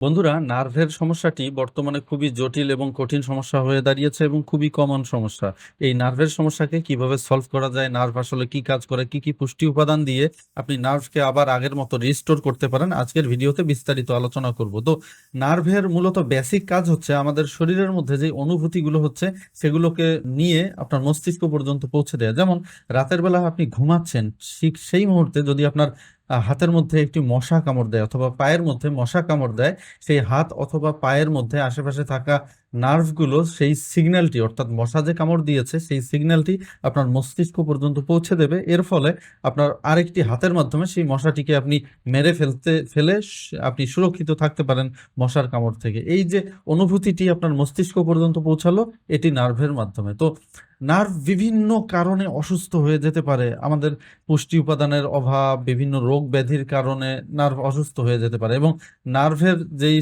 বন্ধুরা, নার্ভের সমস্যাটি বর্তমানে খুবই জটিল এবং কঠিন সমস্যা হয়ে দাঁড়িয়েছে এবং খুবই কমন সমস্যা। এই নার্ভের সমস্যাকে কীভাবে সলভ করা যায়, নার্ভ আসলে কি কাজ করে, কি কি পুষ্টি উপাদান দিয়ে আপনি নার্ভকে আবার আগের মতো রিস্টোর করতে পারেন, আজকের ভিডিওতে বিস্তারিত আলোচনা করব। তো, নার্ভের মূলত বেসিক কাজ হচ্ছে আমাদের শরীরের মধ্যে যে অনুভূতিগুলো হচ্ছে, সেগুলোকে নিয়ে আপনার মস্তিষ্ক পর্যন্ত পৌঁছে দেয়। যেমন, রাতের বেলা আপনি ঘুমাচ্ছেন, ঠিক সেই মুহূর্তে যদি আপনার হাতের মধ্যে একটি মশা কামড় দেয় অথবা পায়ের মধ্যে মশা কামড় দেয়, সেই হাত অথবা পায়ের মধ্যে আশেপাশে থাকা নার্ভগুলো সেই সিগন্যালটি, অর্থাৎ মশা যে কামড় দিয়েছে, সেই সিগন্যালটি আপনার মস্তিষ্ক পর্যন্ত পৌঁছে দেবে। এর ফলে আপনার আরেকটি হাতের মাধ্যমে সেই মশাটিকে আপনি মেরে ফেলতে, ফেলে আপনি সুরক্ষিত থাকতে পারেন মশার কামড় থেকে। এই যে অনুভূতিটি আপনার মস্তিষ্ক পর্যন্ত পৌঁছালো, এটি নার্ভের মাধ্যমে। তো নার্ভ বিভিন্ন কারণে অসুস্থ হয়ে যেতে পারে। আমাদের পুষ্টি উপাদানের অভাব, বিভিন্ন রোগ ব্যাধির কারণে নার্ভ অসুস্থ হয়ে যেতে পারে এবং নার্ভের যেই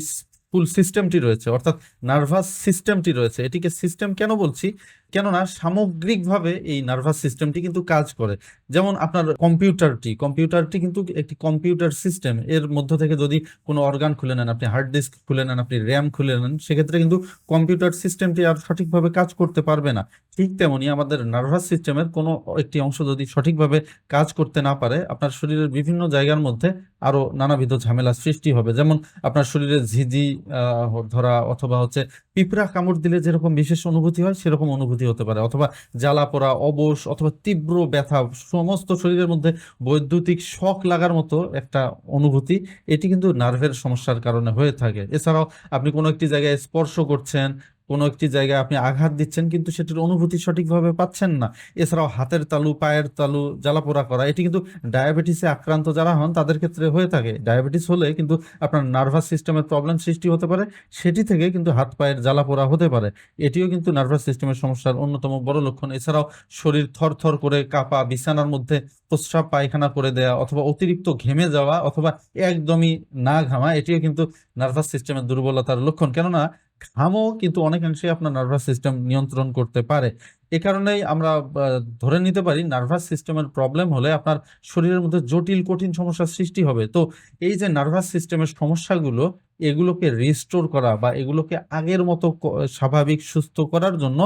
ফুল সিস্টেমটি রয়েছে অর্থাৎ নার্ভাস সিস্টেমটি রয়েছে। এটিকে সিস্টেম কেন বলছি? কেননা সামগ্রিকভাবে এই নার্ভাস সিস্টেমটি কিন্তু কাজ করে। যেমন আপনার কম্পিউটারটি কম্পিউটারটি কিন্তু একটি কম্পিউটার সিস্টেম এর মধ্য থেকে যদি কোনো অর্গান খুলে নেন, আপনি হার্ড ডিস্ক খুলে নেন, আপনি র্যাম খুলে নেন, সেক্ষেত্রে কিন্তু কম্পিউটার সিস্টেমটি আর সঠিকভাবে কাজ করতে পারবে না। ঠিক তেমনি আমাদের নার্ভাস সিস্টেমের কোনো একটি অংশ যদি সঠিকভাবে কাজ করতে না পারে, আপনার শরীরের বিভিন্ন জায়গার মধ্যে আরও নানাবিধ ঝামেলা সৃষ্টি হবে। যেমন আপনার শরীরে ঝিঝি ধরা অথবা হচ্ছে পিঁপড়া কামড় দিলে যেরকম বিশেষ অনুভূতি হয়, সেরকম অনুভূতি হতে পারে, অথবা জ্বালা পোড়া, অবশ, অথবা তীব্র ব্যথা, সমস্ত শরীরের মধ্যে বৈদ্যুতিক শখ লাগার মতো একটা অনুভূতি, এটি কিন্তু নার্ভের সমস্যার কারণে হয়ে থাকে। এছাড়াও আপনি কোনো একটি জায়গায় স্পর্শ করছেন কোনো একটি জায়গায় আপনি আঘাত দিচ্ছেন, কিন্তু সেটির অনুভূতি সঠিকভাবে পাচ্ছেন না। এছাড়াও হাতের তালু, পায়ের তালু, জ্বালাপোড়া করা, এটি কিন্তু ডায়াবেটিসে আক্রান্ত যারা হন, তাদের ক্ষেত্রে হয়ে থাকে। ডায়াবেটিস হলে কিন্তু আপনার নার্ভাস সিস্টেমের প্রবলেম সৃষ্টি হতে পারে, সেটি থেকে কিন্তু হাত, পায়ের জ্বালাপোড়া হতে পারে। এটিও কিন্তু নার্ভাস সিস্টেমের সমস্যার অন্যতম বড় লক্ষণ। এছাড়াও শরীর থরথর করে কাঁপা, বিছানার মধ্যে প্রস্রাব, পায়খানা করে দেওয়া অথবা অতিরিক্ত ঘেমে যাওয়া, অথবা একদমই না ঘামা, এটিও কিন্তু নার্ভাস সিস্টেমের দুর্বলতার লক্ষণ। কেননা ঘামও কিন্তু অনেকাংশে আপনার নার্ভাস সিস্টেম নিয়ন্ত্রণ করতে পারে। এ কারণেই আমরা ধরে নিতে পারি নার্ভাস সিস্টেমের প্রবলেম হলে আপনার শরীরের মধ্যে জটিল, কঠিন সমস্যার সৃষ্টি হবে। তো এই যে নার্ভাস সিস্টেমের সমস্যাগুলো এগুলোকে রিস্টোর করা বা এগুলোকে আগের মতো স্বাভাবিক, সুস্থ করার জন্য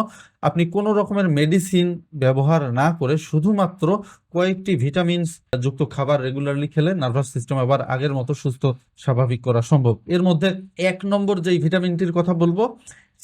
আপনি কোনো রকমের মেডিসিন ব্যবহার না করে শুধুমাত্র কয়েকটি ভিটামিনস যুক্ত খাবার রেগুলারলি খেলে নার্ভাস সিস্টেম আবার আগের মতো সুস্থ, স্বাভাবিক করা সম্ভব। এর মধ্যে এক নম্বর যেই ভিটামিনটির কথা বলব,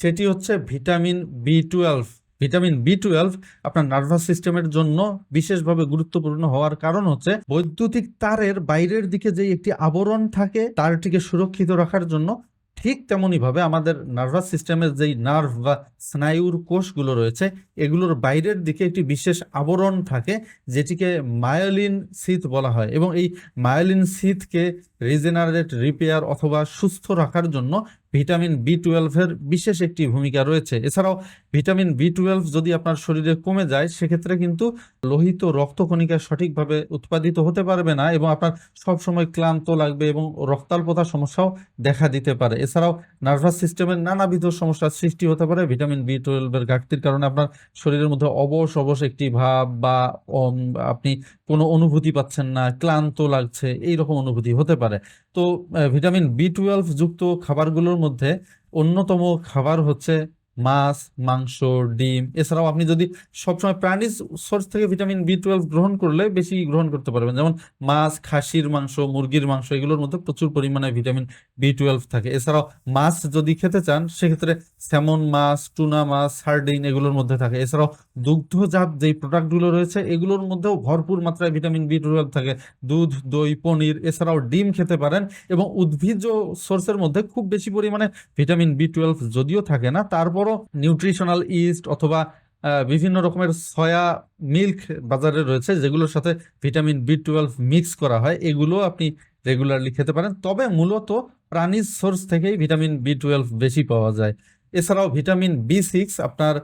সেটি হচ্ছে vitamin B twelve vitamin B twelve আপনার নার্ভাস সিস্টেমের জন্য বিশেষভাবে গুরুত্বপূর্ণ হওয়ার কারণ হচ্ছে বৈদ্যুতিক তারের বাইরের দিকে যে একটি আবরণ থাকে, তারটিকে সুরক্ষিত রাখার জন্য ঠিক তেমনি ভাবে আমাদের নার্ভাস সিস্টেমের যেই নার্ভ বা স্নায়ুর কোষগুলো রয়েছে, এগুলোর বাইরের দিকে একটি বিশেষ আবরণ থাকে যেটিকে মায়োলিন শীত বলা হয় এবং এই মায়োলিন শীতকে রিজেনারেট, রিপেয়ার অথবা সুস্থ রাখার জন্য ভিটামিন বি টুয়েলভের বিশেষ একটি ভূমিকা রয়েছে। এছাড়াও ভিটামিন বি টুয়েলভ যদি আপনার শরীরে কমে যায়, সেক্ষেত্রে কিন্তু লোহিত রক্তকণিকা সঠিকভাবে উৎপাদিত হতে পারবে না এবং আপনার সবসময় ক্লান্ত লাগবে এবং রক্তাল্পতার সমস্যাও দেখা দিতে পারে। এছাড়াও নার্ভাস সিস্টেমের নানাবিধ সমস্যার সৃষ্টি হতে পারে। ভিটামিন বি টুয়েলভের ঘাটতির কারণে আপনার শরীরের মধ্যে অবশ অবশ একটি ভাব বা আপনি কোনো অনুভূতি পাচ্ছেন না, ক্লান্ত লাগছে এই রকম অনুভূতি হতে পারে। তো ভিটামিন বি টুয়েলভ যুক্ত খাবারগুলোর মধ্যে অন্যতম খাবার হচ্ছে মাছ, মাংস, ডিম। এছাড়াও আপনি যদি সবসময় প্রাণীজ সোর্স থেকে ভিটামিন বি টুয়েলভ গ্রহণ করলে বেশি গ্রহণ করতে পারবেন। যেমন মাছ, খাসির মাংস, মুরগির মাংস, এগুলোর মধ্যে প্রচুর পরিমাণে ভিটামিন বি টুয়েলভ থাকে। এছাড়াও মাছ যদি খেতে চান, সেক্ষেত্রে স্যামন মাছ, টুনা মাছ, সার্ডিন এগুলোর মধ্যে থাকে। এছাড়াও দুগ্ধজাত যেই প্রোডাক্টগুলো রয়েছে, এগুলোর মধ্যেও ভরপুর মাত্রায় ভিটামিন বি টুয়েলভ থাকে। দুধ, দই, পনির, এছাড়াও ডিম খেতে পারেন এবং উদ্ভিজ্জ সোর্সের মধ্যে খুব বেশি পরিমাণে ভিটামিন বি টুয়েলভ যদিও থাকে না, তারপরও নিউট্রিশনাল ইস্ট অথবা বিভিন্ন রকমের সয়া মিল্ক বাজারে রয়েছে, যেগুলোর সাথে ভিটামিন বি টুয়েলভ মিক্স করা হয় এগুলো আপনি রেগুলারলি খেতে পারেন। তবে মূলত প্রাণীজ সোর্স থেকেই ভিটামিন বি টুয়েলভ বেশি পাওয়া যায়। এছাড়াও ভিটামিন বি সিক্স আপনার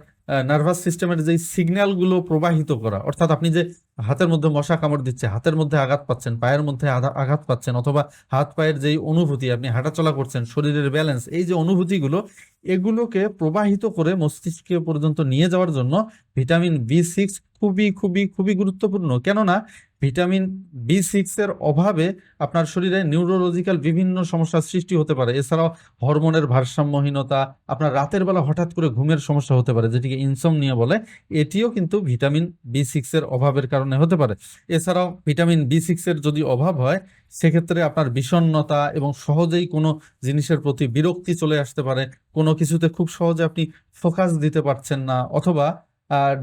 নার্ভাস সিস্টেমের যে সিগন্যালগুলো প্রবাহিত করা, অর্থাৎ আপনি যে হাতের মধ্যে মশা কামড় দিচ্ছে, হাতের মধ্যে আঘাত পাচ্ছেন, পায়ের মধ্যে আঘা- আঘাত পাচ্ছেন, অথবা হাত পায়ের যেই অনুভূতি আপনি হাঁটাচলা করছেন, শরীরের ব্যালেন্স এই যে অনুভূতিগুলো, এগুলোকে প্রবাহিত করে মস্তিষ্ক পর্যন্ত নিয়ে যাওয়ার জন্য ভিটামিন বি সিক্স খুবই খুবই খুবই গুরুত্বপূর্ণ। কেননা ভিটামিন বি সিক্সের অভাবে আপনার শরীরে নিউরোলজিক্যাল বিভিন্ন সমস্যার সৃষ্টি হতে পারে। এছাড়াও হরমোনের ভারসাম্যহীনতা, আপনার রাতের বেলা হঠাৎ করে ঘুমের সমস্যা হতে পারে, যেটিকে ইনসomnia বলে। এটিও কিন্তু ভিটামিন বি সিক্সের অভাবের কারণে হতে পারে। এছাড়াও ভিটামিন বি সিক্সের যদি অভাব হয়, সেক্ষেত্রে আপনার বিষণ্ণতা এবং সহজেই কোনো জিনিসের প্রতি বিরক্তি চলে আসতে পারে। কোনো কিছুতে খুব সহজে আপনি ফোকাস দিতে পারছেন না, অথবা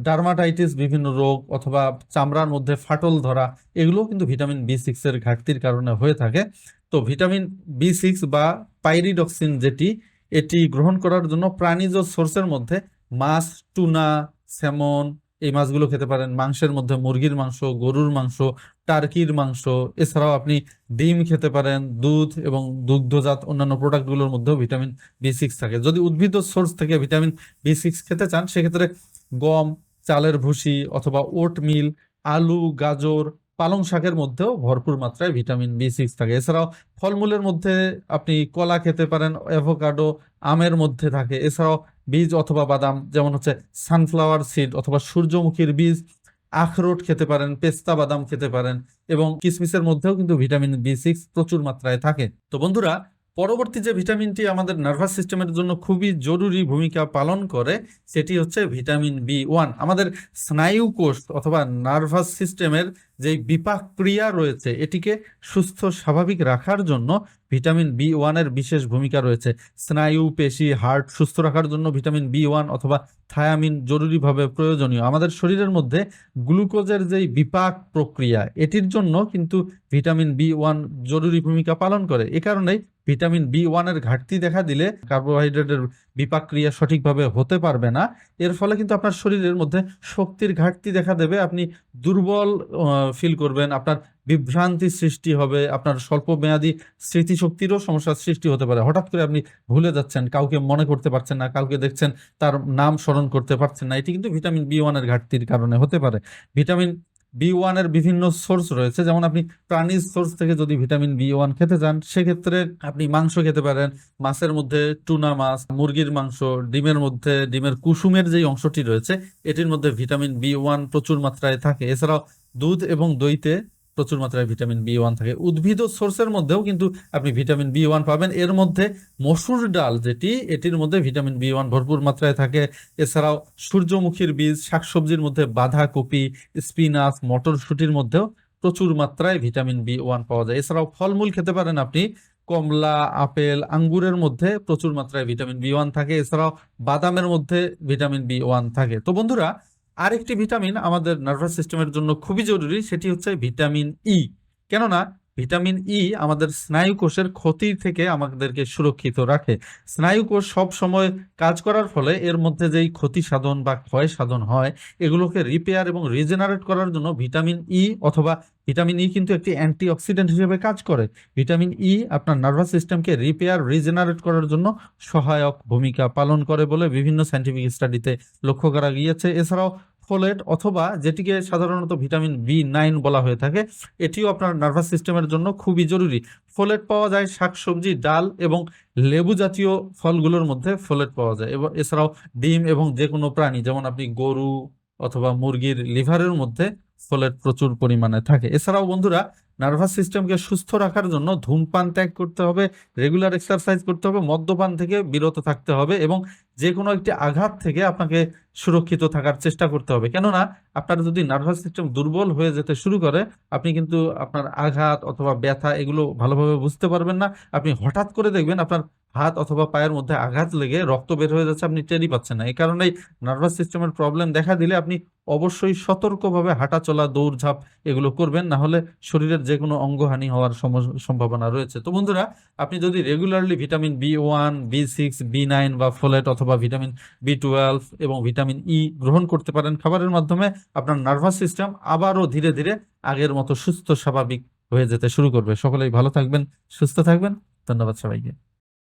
ডার্মাটাইটিস বিভিন্ন রোগ অথবা চামড়ার মধ্যে ফাটল ধরা, এগুলোও কিন্তু ভিটামিন বি সিক্সের ঘাটতির কারণে হয়ে থাকে। তো ভিটামিন বি সিক্স বা পাইরিডক্সিন যেটি, এটি গ্রহণ করার জন্য প্রাণীজ সোর্সের মধ্যে মাছ টুনা স্যামন এই মাছগুলো খেতে পারেন। মাংসের মধ্যে মুরগির মাংস, গরুর মাংস, টার্কির মাংস, এছাড়াও আপনি ডিম খেতে পারেন, দুধ এবং দুগ্ধজাত অন্যান্য প্রোডাক্টগুলোর মধ্যেও ভিটামিন বি সিক্স থাকে। যদি উদ্ভিদ সোর্স থেকে ভিটামিন বি সিক্স খেতে চান, সেক্ষেত্রে গম, চালের ভুসি অথবা ওট মিল আলু, গাজর, পালং শাকের মধ্যেও ভরপুর মাত্রায় ভিটামিন বি সিক্স থাকে। এছাড়াও ফলমূলের মধ্যে আপনি কলা খেতে পারেন, অ্যাভোকাডো, আমের মধ্যে থাকে। এছাড়াও বীজ অথবা বাদাম, যেমন হচ্ছে সানফ্লাওয়ার সিড অথবা সূর্যমুখীর বীজ, আখরোট খেতে পারেন, পেস্তা বাদাম খেতে পারেন এবং কিসমিসের মধ্যেও কিন্তু ভিটামিন বি সিক্স প্রচুর মাত্রায় থাকে। তো বন্ধুরা, পরবর্তী যে ভিটামিনটি আমাদের নার্ভাস সিস্টেমের জন্য খুবই জরুরি ভূমিকা পালন করে, সেটি হচ্ছে ভিটামিন বি ওয়ান আমাদের স্নায়ু কোষ অথবা নার্ভাস সিস্টেমের যে বিপাক ক্রিয়া রয়েছে, এটিকে সুস্থ, স্বাভাবিক রাখার জন্য ভিটামিন বি ওয়ানের বিশেষ ভূমিকা রয়েছে। স্নায়ু, পেশি, হার্ট সুস্থ রাখার জন্য ভিটামিন বি ওয়ান অথবা থায়ামিন জরুরিভাবে প্রয়োজনীয়। আমাদের শরীরের মধ্যে গ্লুকোজের যেই বিপাক প্রক্রিয়া, এটির জন্য কিন্তু ভিটামিন বি ওয়ান জরুরি ভূমিকা পালন করে। এ কারণেই ভিটামিন বি ওয়ানের ঘাটতি দেখা দিলে কার্বোহাইড্রেটের বিপাক ক্রিয়া সঠিকভাবে হতে পারবে না। এর ফলে কিন্তু আপনার শরীরের মধ্যে শক্তির ঘাটতি দেখা দেবে। আপনি দুর্বল ফিল করবেন, আপনার বিভ্রান্তি সৃষ্টি হবে, আপনার স্বল্প মেয়াদী স্মৃতিশক্তিরও সমস্যার সৃষ্টি হতে পারে। হঠাৎ করে আপনি ভুলে যাচ্ছেন, কাউকে মনে করতে পারছেন না, কাউকে দেখছেন, তার নাম স্মরণ করতে পারছেন না। এটি কিন্তু ভিটামিন বি ওয়ানের ঘাটতির কারণে হতে পারে। ভিটামিন বি ওয়ানের বিভিন্ন সোর্স রয়েছে, যেমন আপনি প্রাণীর সোর্স থেকে যদি ভিটামিন বি ওয়ান খেতে চান, সেক্ষেত্রে আপনি মাংস খেতে পারেন। মাছের মধ্যে টুনা মাছ, মুরগির মাংস, ডিমের মধ্যে, ডিমের কুসুমের যেই অংশটি রয়েছে, এটির মধ্যে ভিটামিন বি ওয়ান প্রচুর মাত্রায় থাকে। এছাড়াও দুধ এবং দইতে প্রচুর মাত্রায় ভিটামিন বি ওয়ান থাকে। উদ্ভিদ ও সোর্সের মধ্যেও কিন্তু আপনি ভিটামিন বি ওয়ান পাবেন। এর মধ্যে মসুর ডাল যেটি, এটির মধ্যে ভিটামিন বি ওয়ান ভরপুর মাত্রায় থাকে। এছাড়াও সূর্যমুখীর বীজ, শাকসবজির মধ্যে বাঁধাকপি, স্পিনাচ, মটরশুটির মধ্যেও প্রচুর মাত্রায় ভিটামিন বি ওয়ান পাওয়া যায়। এছাড়াও ফলমূল খেতে পারেন আপনি। কমলা, আপেল, আঙ্গুরের মধ্যে প্রচুর মাত্রায় ভিটামিন বি ওয়ান থাকে। এছাড়াও বাদামের মধ্যে ভিটামিন বি ওয়ান থাকে। তো বন্ধুরা আরেকটি ভিটামিন আমাদের নার্ভাস সিস্টেমের জন্য খুবই জরুরি সেটি হচ্ছে ভিটামিন ই কেননা ভিটামিন ই আমাদের স্নায়ু কোষের ক্ষতি থেকে আমাদেরকে সুরক্ষিত রাখে। স্নায়ু কোষ সব সময় কাজ করার ফলে এর মধ্যে যেই ক্ষতি সাধন বা ক্ষয় সাধন হয়, এগুলোকে রিপেয়ার এবং রিজেনারেট করার জন্য ভিটামিন ই অথবা ভিটামিন ই কিন্তু একটি অ্যান্টিঅক্সিডেন্ট হিসেবে কাজ করে। ভিটামিন ই আপনার নার্ভাস সিস্টেমকে রিপেয়ার রিজেনারেট করার জন্য সহায়ক ভূমিকা পালন করে বলে বিভিন্ন সায়েন্টিফিক স্টাডিতে লক্ষ্য করা গিয়েছে। এছাড়াও ফোলেট অথবা যেটিকে সাধারণত ভিটামিন বি নাইন বলা হয়ে থাকে, এটিও আপনার নার্ভাস সিস্টেমের জন্য খুবই জরুরি। ফোলেট পাওয়া যায় শাকসবজি, ডাল এবং লেবু জাতীয় ফলগুলোর মধ্যে ফোলেট পাওয়া যায়। এবং এছাড়াও ডিম এবং যে কোনো প্রাণী, যেমন আপনি গরু অথবা মুরগির লিভারের মধ্যে ফোলেট প্রচুর পরিমাণে থাকে। এছাড়াও বন্ধুরা নার্ভাস সিস্টেমকে সুস্থ রাখার জন্য ধূমপান ত্যাগ করতে হবে, রেগুলার এক্সারসাইজ করতে হবে, মদ্যপান থেকে বিরত থাকতে হবে এবং যে কোনো একটি আঘাত থেকে আপনাকে সুরক্ষিত থাকার চেষ্টা করতে হবে। কেননা, আপনার যদি নার্ভাস সিস্টেম দুর্বল হয়ে যেতে শুরু করে, আপনি কিন্তু আপনার আঘাত অথবা ব্যথা এগুলো ভালোভাবে বুঝতে পারবেন না। আপনি হঠাৎ করে দেখবেন আপনার হাত অথবা পায়ের মধ্যে আঘাত লেগে রক্ত বের হয়ে যাচ্ছে, আপনি টেরই পাচ্ছেন না। এই কারণেই নার্ভাস সিস্টেমের প্রবলেম দেখা দিলে আপনি অবশ্যই সতর্কভাবে হাঁটা চলা দৌড়ঝাঁপ এগুলো করবেন না হলে শরীরের যে কোনো অঙ্গহানি হওয়ার সম্ভাবনা রয়েছে। তো বন্ধুরা, আপনি যদি regularly vitamin B one B six B nine বা ফোলেট অথবা ভিটামিন বি টুয়েলভ এবং ভিটামিন ই গ্রহণ করতে পারেন, খাবারের মাধ্যমে আপনার নার্ভাস সিস্টেম আবারও ধীরে ধীরে আগের মতো সুস্থ স্বাভাবিক হয়ে যেতে শুরু করবে। সকলেই ভালো থাকবেন, সুস্থ থাকবেন। ধন্যবাদ সবাইকে।